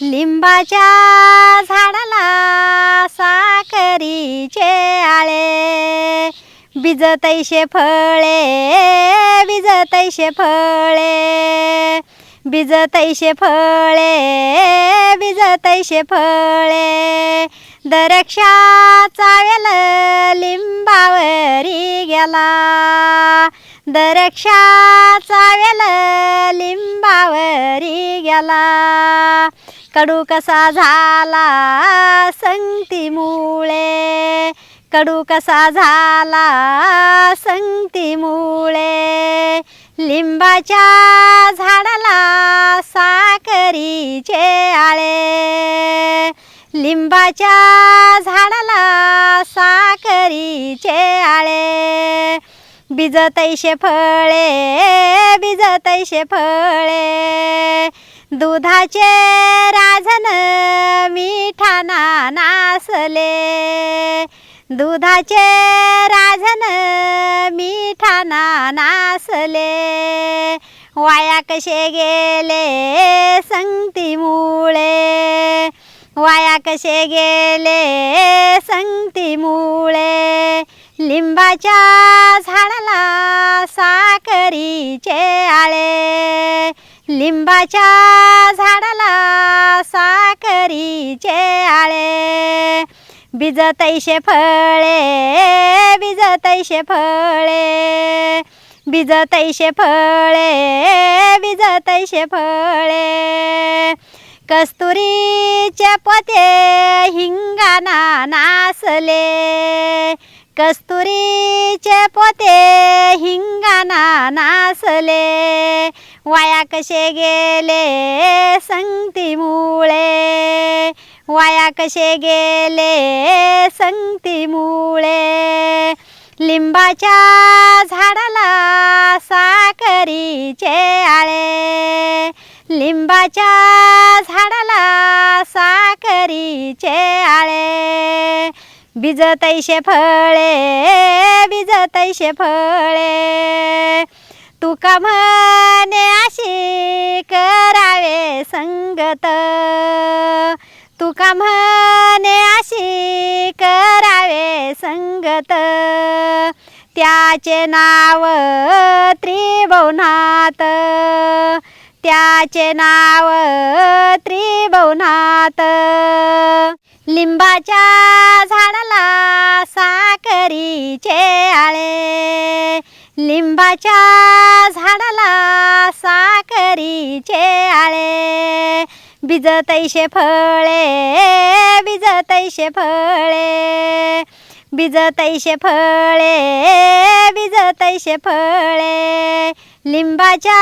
लिंबाच्या झाडाला साखरीचे आळे. बिजतैसे फळे बिजतैसे फळे. बिजतैसे फळे बिजतैसे फळे. दरक्षा चावेल लिंबावरी गेला. दरक्षा चावेल लिंबावरी गेला. कडू कसा झाला संगतीमुळे. कडू कसा झाला संगतीमुळे. लिंबाच्या झाडाला साखरीचे आळे. लिंबाच्या झाडाला साखरीचे आळे. बिजतैसे फळे बिजतैसे फळे. दुधाचे राजन मिठाना नासले दुधाचे राजन मिठाना नासले वाया कसे गेले संगती मुळे वाया कसे गेले संगती मुळे लिंबाच्या झाडाला साखरीचे आळे. लिंबाच्या झाडाला साखरीचे आळे. बिजतैसे फळे बिजतैसे फळे. बिजतैसे फळे बिजतैसे फळे. कस्तुरीचे पोते हिंगाना नासले. कस्तुरीचे पोते हिंगाना नासले. वाया कसे गेले संगतीमुळे वाया कसे गेले संगतीमुळे लिंबाच्या झाडाला साखरीचे आळे. लिंबाच्या झाडाला साखरीचे आळे. बिजतैसे फळे बिजतैसे फळे. तुका म्हणे अशी करावे संगत. तुका म्हणे अशी करावे संगत. त्याचे नाव त्रिभुवनात. त्याचे नाव त्रिभुवनात. लिंबाच्या झाडाला साखरीचे आळे. लिंबाच्या झाडाला साखरीचे आळे. बिजतैसे फळे बिजतैसे फळे. बिजतैसे फळे बिजतैसे फळे. लिंबाच्या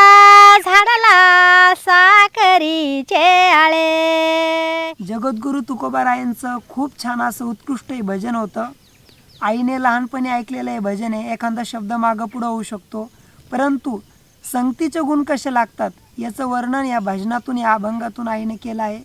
झाडाला साखरीचे आळे. जगद्गुरू तुकोबारायांचं खूप छान असं उत्कृष्ट हे भजन होतं. आईने लहानपणी ऐकलेलं हे भजन आहे एखादा शब्द मागं पुढं होऊ शकतो. परंतु संगतीचे गुण कसे लागतात याचं वर्णन या भजनातून या अभंगातून आईने केलं आहे.